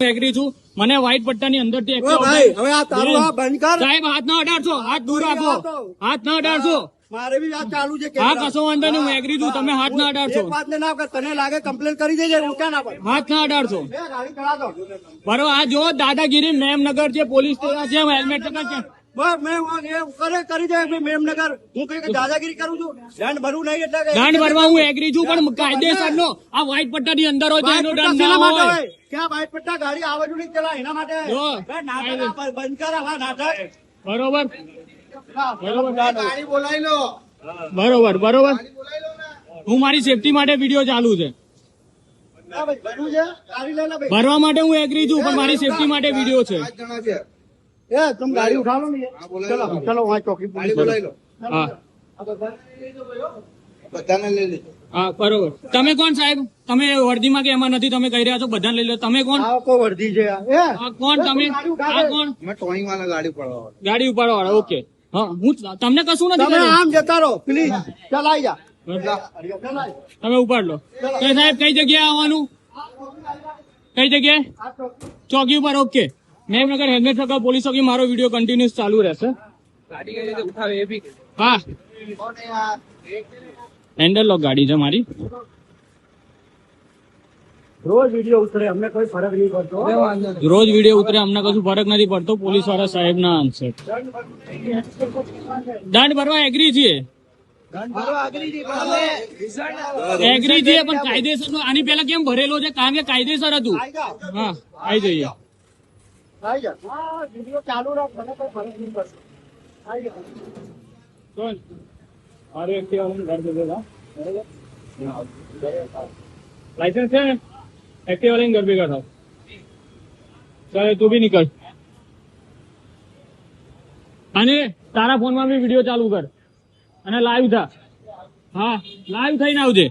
Agri છું. મને white પટ્ટાની અંદરથી ભાઈ હવે આ તારું આ બંધ કર. સાહેબ હાથ ના અડાડશો હાથ દૂર રાખો. હાથ ના અડાડશો. મારે બી વાત ચાલુ છે હા. કશો વાંધો નહીં હું એગ્રી છું. તમે હાથ ના અડાડશો. વાત ને કર તને લાગે કમ્પ્લેન કરી દેજે હું ક્યાં ના પડે હાથ ના અડાડશો દો બરોબર આ જો દાદાગીરી મેમનગર છે પોલીસ સ્ટેશન છે હેલ્મેટ છે બસ મેં એ કરે કરી દે. ભાઈ મેમનગર હું કઈ કે દાદાગીરી કરું છું. ભરવું હું એગ્રી છું પણ કાયદેસર નો આ વ્હાઈટ અંદર હોય એનો દંડ ના હોય. હોય? ક્યાં બાઈક પટ્ટા ગાડી આવજુ નહીં ચલાય એના માટે? બંધ નાટક. બરોબર. બરોબર. બરોબર હું મારી સેફટી માટે વીડિયો ચાલુ છે. ભરવા માટે હું એગ્રી છું પણ મારી સેફટી માટે વીડિયો છે. એ તમે ગાડી ઉઠાવો ને ચલો ચલો વहाँ ચોકી બોલાવી લો હા. બધાને લઈ લેજો. હા બરોબર. તમે કોણ સાહેબ? તમે વર્દીમાં કે એમાં નથી તમે કહી રહ્યા છો? બધાને લઈ લો. તમે કોણ? કોઈ વર્ધી છે કોણ તમે? આ કોણ? ટોઈંગ વાળા ગાડી ઉપાડવા ગાડી ઉપાડવા વાળા ઓકે. હા હું તમને કશું નથી તમે આમ જતા રહો પ્લીઝ. ચલાઈ જા. તમે ઉપાડ લો. સાહેબ કઈ જગ્યાએ આવવાનું? કઈ જગ્યાએ? ચોકી ઉપર ઓકે. મેમનગર હેલ્મેટ થકા પોલીસ ચોકી મારો વીડિયો કન્ટિન્યુઅસ ચાલુ રહેશે. હા. હેન્ડલ લોક ગાડી છે મારી. રોજ વીડિયો ઉતરે અમને કોઈ ફરક નહીં પડતો. રોજ વીડિયો ઉતરે અમને કશું ફરક નથી પડતો પોલીસવાળા સાહેબ ના આન્સર દંડ ભરવા એગ્રી છીએ એગ્રી છીએ પણ કાયદેસર આની પેલા કેમ ભરેલો છે? કારણ કે કાયદેસર હતું. હા આવી જઈએ. આઈ જા. હા વીડિયો ચાલુ રાખ, મને કોઈ ફરક નહીં લઈને ઘર ભેગા લાઇસન્સ છે ને? એક્ટિવા લઈને ઘર ભેગા થાવ. ચાલે, તું બી નીકળ. અને તારા ફોનમાં બી વીડિયો ચાલુ કર. અને લાઈવ થા. હા લાઈવ થઈને આવજે.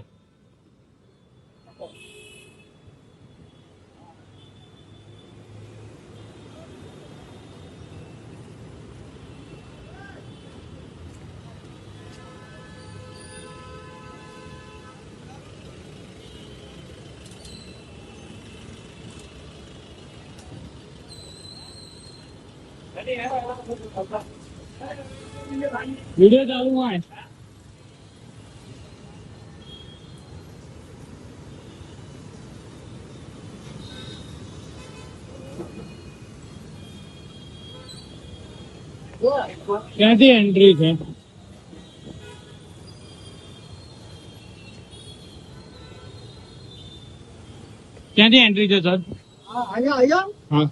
વીડિયો ચાલુ હોય. ક્યાંથી એન્ટ્રી છે? ક્યાંથી એન્ટ્રી છે સર હા અહીંયા અહીંયા? હા.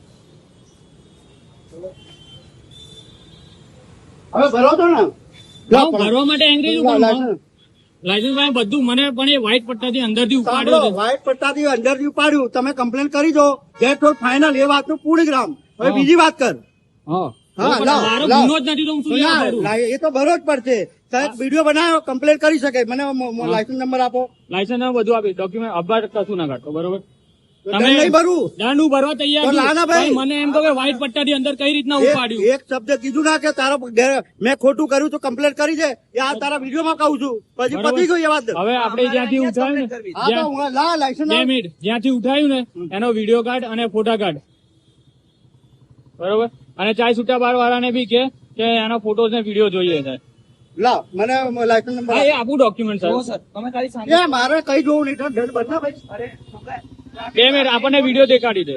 હવે ભરો તો ને. ભરવા માટે બધું મને પણ એ વ્હાઈટ પટ્ટાથી અંદરથી ઉપાડ્યો છે. વ્હાઈટ પટ્ટાથી અંદરથી ઉપાડ્યું. તમે કમ્પ્લેન કરી દો. ગેટ ફોર ફાઇનલ એ વાતનું પૂર્ણ ગ્રામ. હવે બીજી વાત કર. હા. જ તો એ તો ભરો જ પડશે. વીડિયો બનાવ્યો કમ્પ્લેન કરી શકે. મને લાયસન્સ નંબર આપો. લાયસન્સ બધું આપી ડોક્યુમેન્ટ અબાર કશું ના કાઢતો બરોબર? તમે નહીં ભરવું. દંડ ભરવા તૈયાર લાના ભાઈ. મને એમ કહો કે વ્હાઈટ પટ્ટાથી અંદર કઈ રીતના એક- ઉપાડ્યું? એક શબ્દ કીધું ના કે તારો મેં ખોટું કર્યું તો કમ્પ્લેન કરી છે એ આ તારા વિડીયોમાં કહું છું. પછી પતી ગયું એ વાત. હવે આપણે જ્યાંથી ઉઠાયું ને હા તો જ્યાં- હું લા લાયસન્સ બે મિનિટ. જ્યાંથી ઉઠાયું ને એનો વીડિયો કાર્ડ અને ફોટા કાર્ડ બરોબર? અને ચાય છૂટા બાર વાળાને બી કે કે એના ફોટોસ ને વીડિયો જોઈએ છે. લા મને લાયસન્સ નંબર એ આપું ડોક્યુમેન્ટ સર આપો. એ મારે કઈ જોવું નહીં બે મિનિટ આપણને વીડિયો દેખાડી દે.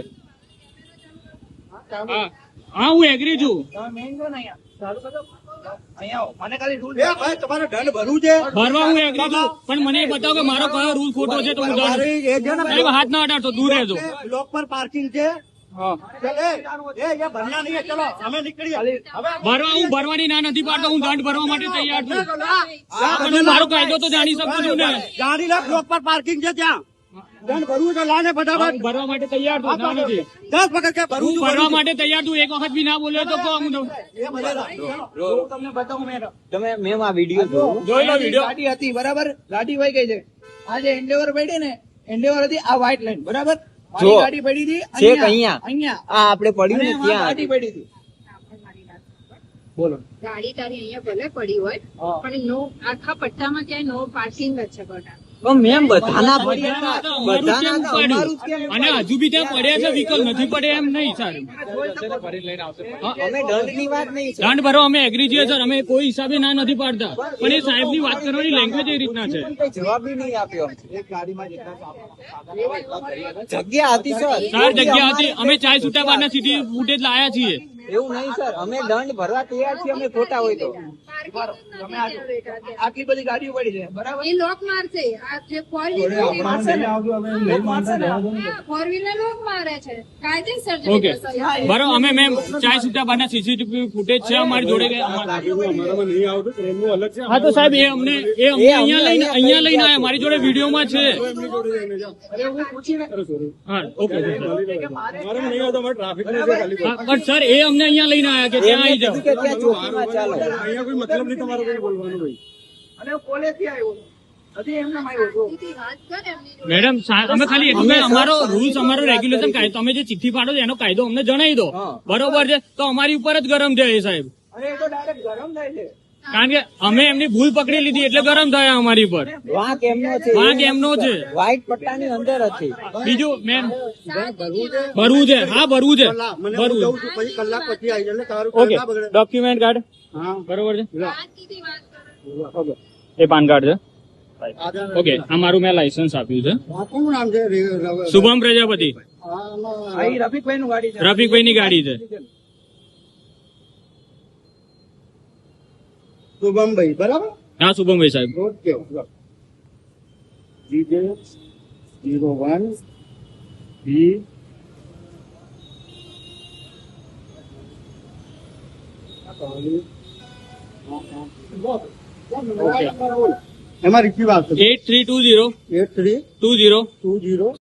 હા. હા એગ્રી છું. પણ મને બતાવો કે મારો કયો રૂલ ખોટો તો હું હાથ ના અડાડતો દૂર રહેજો. બ્લોક પર પાર્કિંગ છે. ભરવા હું ભરવાની ના નથી પાડતો હું દંડ ભરવા માટે તૈયાર છું. મારો કાયદો તો જાણી શકું છું ને. જાણી લા બ્લોક પર પાર્કિંગ છે ત્યાં. દંડ ભરવું છે લા ફટાફટ. ભરવા માટે તૈયાર છું ના નથી. દસ વખત કે ભરવું છું ભરવા માટે તૈયાર છું એક વખત બી ના બોલ્યો તો કહો હું તો- છું. એ તમે મેમ આ વીડિયો જોવો જોઈ લો વીડિયો. ગાડી હતી બરાબર? ગાડી વહી ગઈ છે આ જે એન્ડેવર પડી ને એન્ડેવર હતી આ વ્હાઇટ લાઈન બરાબર? જો. ગાડી પડી હતી છેક અહીંયા અહીંયા. આ આપણે પડ્યું ને ત્યાં. ગાડી પડી હતી. બોલો. ગાડી તારી અહીંયા ભલે પડી હોય પણ નો આખા પટ્ટામાં ક્યાંય નો પાર્કિંગ જ છે પણ મેમ બધાના પડ્યા અમારું કેમ અને હજુ બી ત્યાં પડ્યા છે વિકલ નથી પડે એમ નહીં સર અમે દંડની વાત નહીં દંડ ભરો અમે એગ્રી છીએ સર અમે કોઈ હિસાબે ના નથી પાડતા. પણ એ સાહેબની વાત કરવાની લેંગ્વેજ એ રીતના છે. જવાબ બી નહીં આપ્યો. જગ્યા હતી સર સર જગ્યા હતી. અમે ચાય છૂટા બારના સીટી ફૂટેજ લાયા છીએ. એવું નહીં સર અમે દંડ ભરવા તૈયાર છીએ અમે ખોટા હોય તો. તમે આટલી બધી ગાડીઓ પડી છે બરાબર? એ લોક મારશે આ જે ફોર વ્હીલર લોક મારશે ને ફોર વ્હીલર લોક મારે છે. કાયદેસર ઓકે બસ. અમે મેમ ચાય બારના સીસીટીવી ફૂટેજ છે અમારી જોડે કે હા તો સાહેબ એ અમને એ અમને અહીંયા લઈને અહીંયા લઈને આયા મારી જોડે વિડીયોમાં છે. અરે હું હા ઓકે કે મારે હા, પણ સર એ અમને અહીંયા લઈને આયા કે ત્યાં આવી જાઓ કે ત્યાં ચોકીમાં ચાલો અને હું કોલેજથી આવ્યો છું. હજી એમનામ આવ્યો. મેડમ અમે ખાલી એટલું અમારો રૂલ્સ અમારો રેગ્યુલેશન કાયદો. તમે જે ચિઠ્ઠી પાડો છો એનો કાયદો અમને જણાવી દો. બરોબર છે? તો અમારી ઉપર જ ગરમ છે એ સાહેબ. અને એ તો ડાયરેક્ટ ગરમ થાય છે. કારણ કે અમે એમની ભૂલ પકડી લીધી એટલે ગરમ થયા અમારી પર વાંક એમનો છે. વાંક એમનો છે. વ્હાઈટ પટ્ટાની અંદર હતી. બીજું મેમ ભરવું છે? હા ભરવું છે. ભરવું પછી કલાક પછી આવી જાય એટલે તારું ઓકે ડોક્યુમેન્ટ કાર્ડ બરોબર છે? એ પાન કાર્ડ છે? ઓકે આ મારું મેં લાયસન્સ આપ્યું છે. શુભમ પ્રજાપતિ. રફીકભાઈ ની ગાડી છે. રફીકભાઈની ગાડી છે. શુભમભાઈ બરાબર? હા શુભમભાઈ સાહેબ. Okay zero one B. એમાં રિસીવ આવશે eight three two zero eight three two zero two zero